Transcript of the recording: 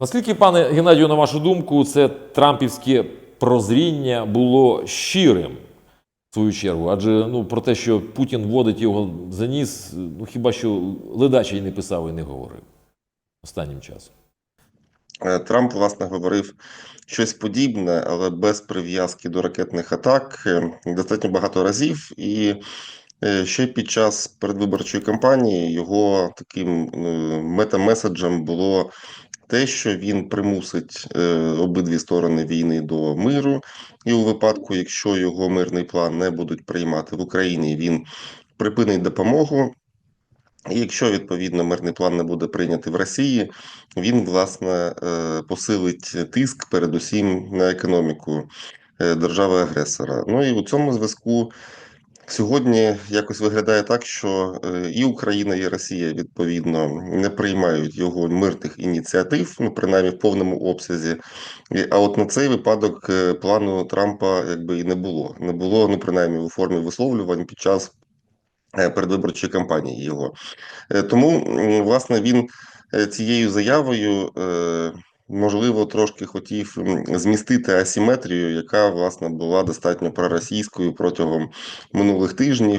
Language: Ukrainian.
Наскільки, пане Геннадію, на вашу думку, це трампівське прозріння було щирим в свою чергу? Адже ну, про те, що Путін водить його за ніс, ну хіба що ледачий не писав і не говорив останнім часом. Е, Трамп, власне, говорив щось подібне, але без прив'язки до ракетних атак е, достатньо багато разів. І е, ще під час передвиборчої кампанії його таким метамеседжем було те, що він примусить е, обидві сторони війни до миру, і у випадку, якщо його мирний план не будуть приймати в Україні, він припинить допомогу. І якщо відповідно мирний план не буде прийнятий в Росії, він власне е, посилить тиск передусім на економіку е, держави-агресора. Ну і у цьому зв'язку сьогодні якось виглядає так, що е, і Україна, і Росія відповідно не приймають його мирних ініціатив, ну принаймні в повному обсязі. А от на цей випадок е, плану Трампа якби і не було. Не було, ну принаймні у формі висловлювань під час е, передвиборчої кампанії його. Тому, власне, він цією заявою, можливо, трошки хотів змістити асиметрію, яка, власне, була достатньо проросійською протягом минулих тижнів.